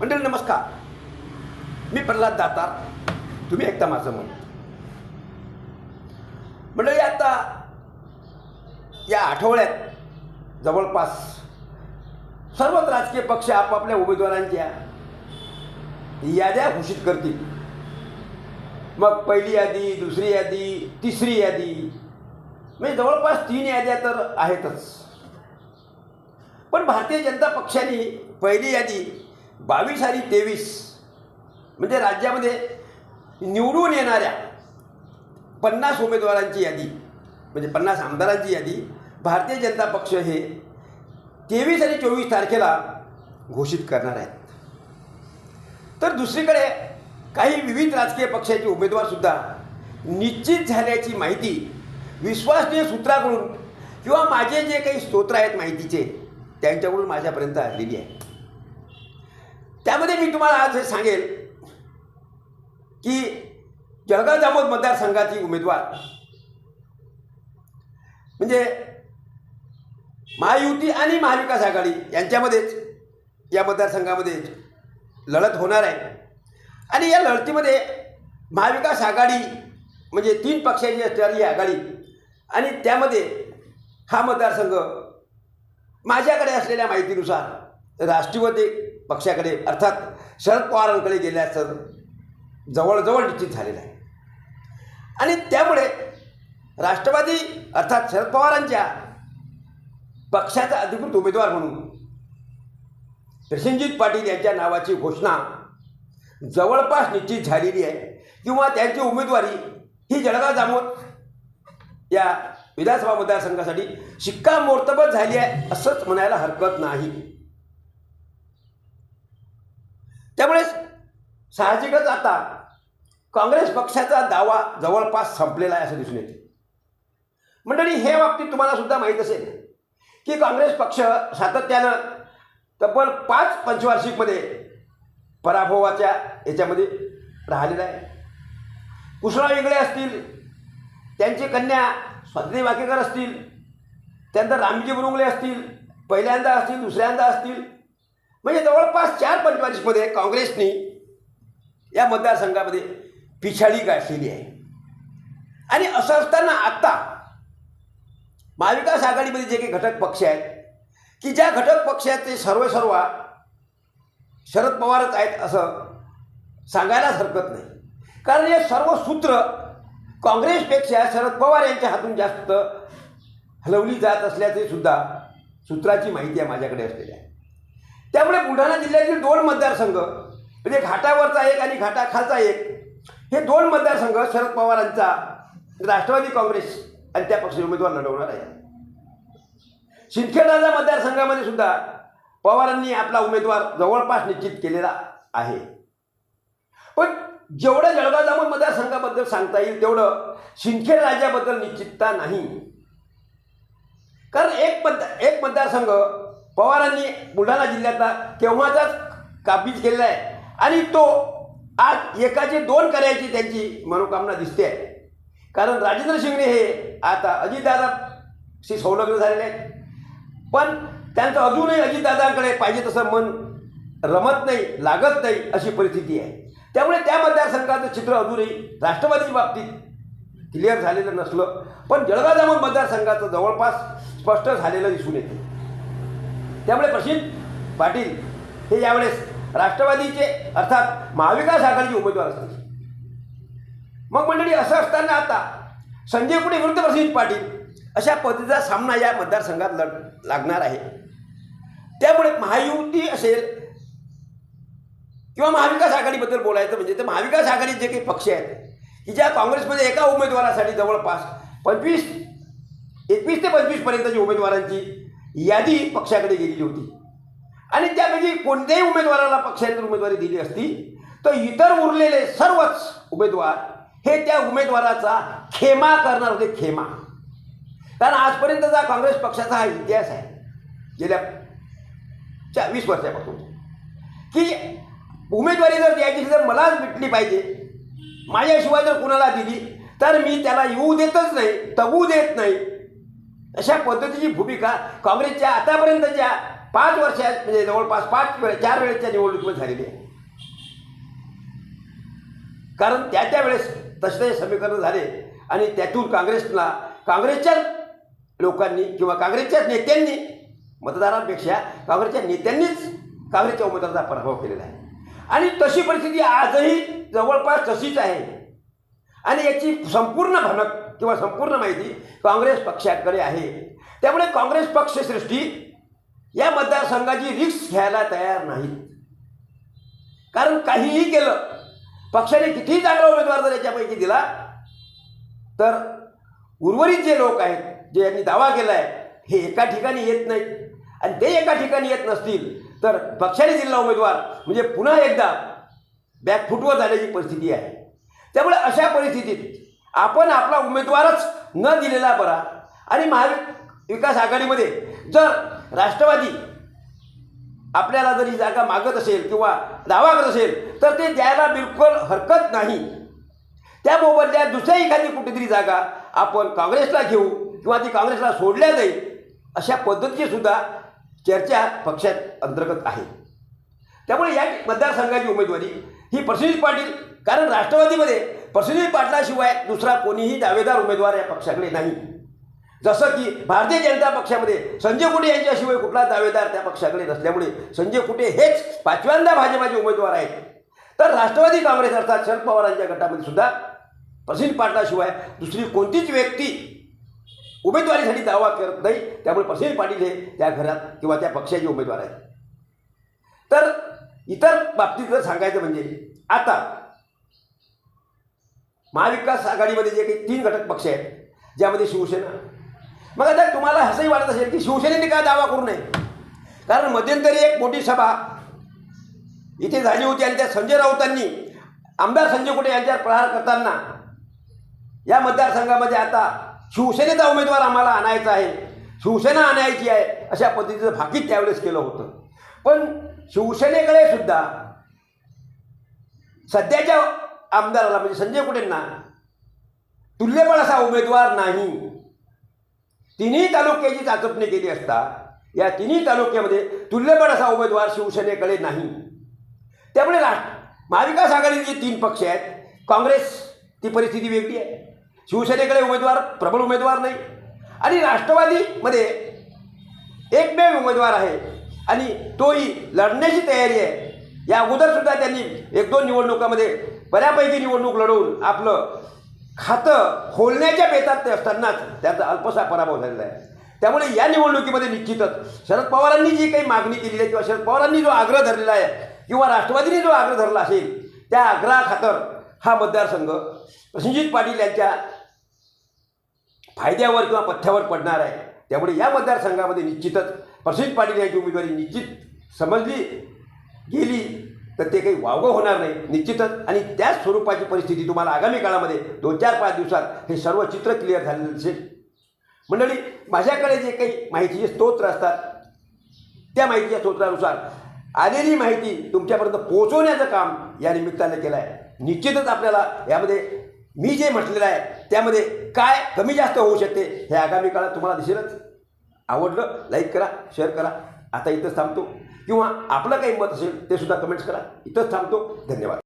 मंडळी नमस्कार. मी प्रल्हाद दातार. तुम्ही ऐकता माझं मन मंडळी आता या आठवड्यात जवळपास सर्वच राजकीय पक्ष आपापल्या उमेदवारांच्या याद्या घोषित करतील. मग पहिली यादी दुसरी यादी तिसरी यादी. म्हणजे जवळपास तीन याद्या तर आहेतच. पण भारतीय जनता पक्षाने पहिली यादी बावीस आणि तेवीस. म्हणजे राज्यामध्ये निवडून येणाऱ्या पन्नास उमेदवारांची यादी म्हणजे पन्नास आमदारांची यादी भारतीय जनता पक्ष हे तेवीस आणि चोवीस तारखेला घोषित करणार आहेत. तर दुसरीकडे काही विविध राजकीय पक्षाचे उमेदवारसुद्धा निश्चित झाल्याची माहिती विश्वासनीय सूत्राकडून किंवा माझे जे काही स्तोत्र आहेत माहितीचे त्यांच्याकडून माझ्यापर्यंत आलेली आहे. त्यामध्ये मी तुम्हाला आज हे सांगेल की जळगाव जामोद मतदारसंघाची उमेदवार म्हणजे महायुती आणि महाविकास आघाडी यांच्यामध्येच या मतदारसंघामध्ये लढत होणार आहे. आणि या लढतीमध्ये महाविकास आघाडी म्हणजे तीन पक्षाची असणारी आघाडी आणि त्यामध्ये हा मतदारसंघ माझ्याकडे असलेल्या माहितीनुसार राष्ट्रवादी पक्षाकडे अर्थात शरद पवारांकडे गेल्याचं जवळजवळ निश्चित झालेलं आहे. आणि त्यामुळे राष्ट्रवादी अर्थात शरद पवारांच्या पक्षाचा अधिकृत उमेदवार म्हणून प्रसेनजित पाटील यांच्या नावाची घोषणा जवळपास निश्चित झालेली आहे. किंवा त्यांची उमेदवारी ही जळगाव जामोद या विधानसभा मतदारसंघासाठी शिक्कामोर्तबत झाली आहे असंच म्हणायला हरकत नाही. त्यामुळे साहजिकच आता काँग्रेस पक्षाचा दावा जवळपास संपलेला आहे असं दिसून येते. मंडळी हे बाबतीत तुम्हाला सुद्धा माहीत असेल की काँग्रेस पक्ष सातत्यानं तब्बल पाच पंचवार्षिकमध्ये पराभवाच्या याच्यामध्ये राहिलेला आहे. कुशळा वेगळे असतील त्यांची कन्या स्वाती वाकेकर असतील त्यानंतर रामजी बुरुंगले असतील पहिल्यांदा असतील दुसऱ्यांदा असतील म्हणजे जवळपास चार पंचवार्षिकमध्ये काँग्रेसने या मतदारसंघामध्ये पिछाडी गाठलेली आहे. आणि असं असताना आत्ता महाविकास आघाडीमध्ये जे काही घटक पक्ष आहेत की ज्या घटक पक्षाचे सर्व सर्व शरद पवारच आहेत असं सांगायलाच हरकत नाही. कारण हे सर्व सूत्र काँग्रेसपेक्षा शरद पवार यांच्या हातून जास्त हलवली जात असल्याचे सुद्धा सूत्राची माहिती आहे माझ्याकडे असलेली आहे. त्यामुळे बुलढाणा जिल्ह्यातील दोन मतदारसंघ म्हणजे घाटावरचा एक आणि घाटाखालचा एक हे दोन मतदारसंघ शरद पवारांचा राष्ट्रवादी काँग्रेस आणि त्या पक्षाचे उमेदवार लढवणार आहे शिंदखेडाच्या मतदारसंघामध्ये सुद्धा पवारांनी आपला उमेदवार जवळपास निश्चित केलेला आहे. पण जेवढं जळगाव जामून मतदारसंघाबद्दल सांगता येईल तेवढं शिंदखेड राज्याबद्दल निश्चितता नाही. कारण एक मतदार एक मतदारसंघ पवारांनी बुलढाणा जिल्ह्यातला तेव्हाचाच काबीज केलेला आहे. आणि तो आज एकाचे दोन करायची त्यांची मनोकामना दिसते आहे. कारण राजेंद्र शिंगणे हे आता अजितदादाशी संलग्न झालेले आहेत. पण त्यांचं अजूनही अजितदादांकडे पाहिजे तसं मन रमत नाही लागत नाही अशी परिस्थिती आहे. त्यामुळे त्या मतदारसंघाचं चित्र अजूनही राष्ट्रवादी बाबतीत क्लिअर झालेलं नसलं. पण जळगाव जामोद मतदारसंघाचं जवळपास स्पष्ट झालेलं दिसून येते. त्यामुळे प्रसिद्ध पाटील हे यावेळेस राष्ट्रवादीचे अर्थात महाविकास आघाडीचे उमेदवार असतात. मग मंडळी असं असताना आता संजय पुणे विरुद्ध प्रसिद्ध पाटील? अशा पद्धतीचा सामना या मतदारसंघात लढ लागणार आहे. त्यामुळे महायुती असेल किंवा महाविकास आघाडीबद्दल बोलायचं म्हणजे तर महाविकास आघाडीत जे काही पक्ष आहेत की ज्या काँग्रेसमध्ये एका उमेदवारासाठी जवळपास पंचवीस एकवीस ते पंचवीसपर्यंतची उमेदवारांची यादी पक्षाकडे गेलेली होती. आणि त्यापैकी कोणत्याही उमेदवाराला पक्षाने उमेदवारी दिली असती तर इतर उरलेले सर्वच उमेदवार हे त्या उमेदवाराचा खेमा करणार होते खेमा. कारण आजपर्यंतचा काँग्रेस पक्षाचा हा इतिहास आहे. गेल्या चा वीस वर्षापासून. की उमेदवारी जर द्यायची तर मलाच भेटली पाहिजे. माझ्याशिवाय जर कुणाला दिली तर मी त्याला येऊ देतच नाही तगू देत नाही. अशा पद्धतीची भूमिका काँग्रेसच्या आतापर्यंतच्या पाच वर्षात म्हणजे जवळपास पाच वेळ चार वेळेच्या निवडणुकीमध्ये झालेली आहे. कारण त्या त्या वेळेस तसे समीकरण झाले आणि त्यातून काँग्रेसला काँग्रेसच्या लोकांनी किंवा काँग्रेसच्याच नेत्यांनी मतदारांपेक्षा काँग्रेसच्या नेत्यांनीच काँग्रेसच्या उमेदवाराचा पराभव केलेला आहे. आणि तशी परिस्थिती आजही जवळपास तशीच आहे. आणि याची संपूर्ण भनक किंवा संपूर्ण माहिती काँग्रेस पक्षाकडे आहे. त्यामुळे काँग्रेस पक्षसृष्टी या मतदारसंघाची रिस्क घ्यायला तयार नाहीत कारण काहीही केलं पक्षाने कितीही चांगला उमेदवार जर याच्यापैकी दिला तर उर्वरित जे लोक आहेत जे यांनी दावा केला आहे हे एका ठिकाणी येत नाहीत. आणि ते एका ठिकाणी येत नसतील तर पक्षाने दिलेला उमेदवार म्हणजे पुन्हा एकदा बॅकफुटवर झाल्याची परिस्थिती आहे. त्यामुळे अशा परिस्थितीत आपण आपला उमेदवारच न दिलेला बरा. आणि महाविकास आघाडीमध्ये जर राष्ट्रवादी आपल्याला जरी जागा मागत असेल किंवा दावा करत असेल तर ते द्यायला बिलकुल हरकत नाही. त्या दुसऱ्या एखादी कुठेतरी जागा आपण काँग्रेसला घेऊ किंवा ती काँग्रेसला सोडल्या जाईल अशा पद्धतीची सुद्धा चर्चा पक्षात अंतर्गत आहे. त्यामुळे या मतदारसंघाची उमेदवारी ही प्रसिद्ध पाटील कारण राष्ट्रवादीमध्ये प्रसिद्ध पाटलाशिवाय दुसरा कोणीही दावेदार उमेदवार या पक्षाकडे नाही. जसं की भारतीय जनता पक्षामध्ये संजय कुटे यांच्याशिवाय कुठला दावेदार त्या पक्षाकडे नसल्यामुळे संजय कुटे हेच पाचव्यांदा भाजपाचे उमेदवार आहेत. तर राष्ट्रवादी काँग्रेस अर्थात शरद पवारांच्या गटामध्ये सुद्धा प्रसिद्ध पाटलाशिवाय दुसरी कोणतीच व्यक्ती उमेदवारीसाठी दावा करत नाही. त्यामुळे प्रसिद्ध पाटील हे त्या घरात किंवा त्या पक्षाचे उमेदवार आहेत. तर इतर बाबतीत जर सांगायचं म्हणजे आता महाविकास आघाडीमध्ये जे काही तीन घटक पक्ष आहेत ज्यामध्ये शिवसेना. मग आता तुम्हाला असंही वाटत असेल की शिवसेनेने काय दावा करू नये? कारण मध्यंतरी एक मोठी सभा इथे झाली होती आणि त्या संजय राऊतांनी आमदार संजय कुटे यांच्यावर प्रहार करताना या मतदारसंघामध्ये आता शिवसेनेचा उमेदवार आम्हाला आणायचा आहे शिवसेना आणायची आहे अशा पद्धतीचं भाकीत त्यावेळेस केलं होतं. पण शिवसेनेकडे सुद्धा सध्याच्या आमदाराला म्हणजे संजय कुटेंना तुल्यबळ असा उमेदवार नाही. तिन्ही तालुक्याची चाचपणी केली असता या तिन्ही तालुक्यामध्ये तुल्यबळ असा उमेदवार शिवसेनेकडे नाही. त्यामुळे राष्ट्र महाविकास आघाडीचे तीन पक्ष आहेत काँग्रेस ती परिस्थिती वेगळी आहे. शिवसेनेकडे उमेदवार प्रबळ उमेदवार नाही. आणि राष्ट्रवादीमध्ये एकमेव उमेदवार आहे आणि तोही लढण्याची तयारी आहे. या अगोदरसुद्धा त्यांनी एक दोन निवडणुकामध्ये बऱ्यापैकी निवडणूक लढवून आपलं खातं खोलण्याच्या बेतात ते असतानाच त्याचा अल्पसा पराभव झालेला आहे. त्यामुळे या निवडणुकीमध्ये निश्चितच शरद पवारांनी जी काही मागणी केलेली आहे किंवा शरद पवारांनी जो आग्रह धरलेला आहे किंवा राष्ट्रवादीने जो आग्रह धरला असेल त्या आग्रहाखातर हा मतदारसंघ प्रसंजित पाटील यांच्या फायद्यावर किंवा पथ्यावर पडणार आहे. त्यामुळे या मतदारसंघामध्ये निश्चितच प्रसिद्ध पाटील यांची उमेदवारी निश्चित समजली गेली तर ते काही वावगं होणार नाही निश्चितच. आणि त्याच स्वरूपाची परिस्थिती तुम्हाला आगामी काळामध्ये दोन चार पाच दिवसात हे सर्व चित्र क्लिअर झालेलं दिसेल. मंडळी माझ्याकडे जे काही माहितीचे स्तोत्र असतात त्या माहितीच्या स्तोत्रानुसार आलेली माहिती तुमच्यापर्यंत पोहोचवण्याचं काम या निमित्तानं केलं आहे निश्चितच आपल्याला यामध्ये मी जे म्हटलेलं आहे त्यामध्ये काय कमी जास्त होऊ शकते हे आगामी काळात तुम्हाला दिसेलच. आवडलं लाईक करा शेअर करा. आता इथंच थांबतो. किंवा आपलं काही मत असेल ते सुद्धा कमेंट्स करा. इथंच थांबतो. धन्यवाद.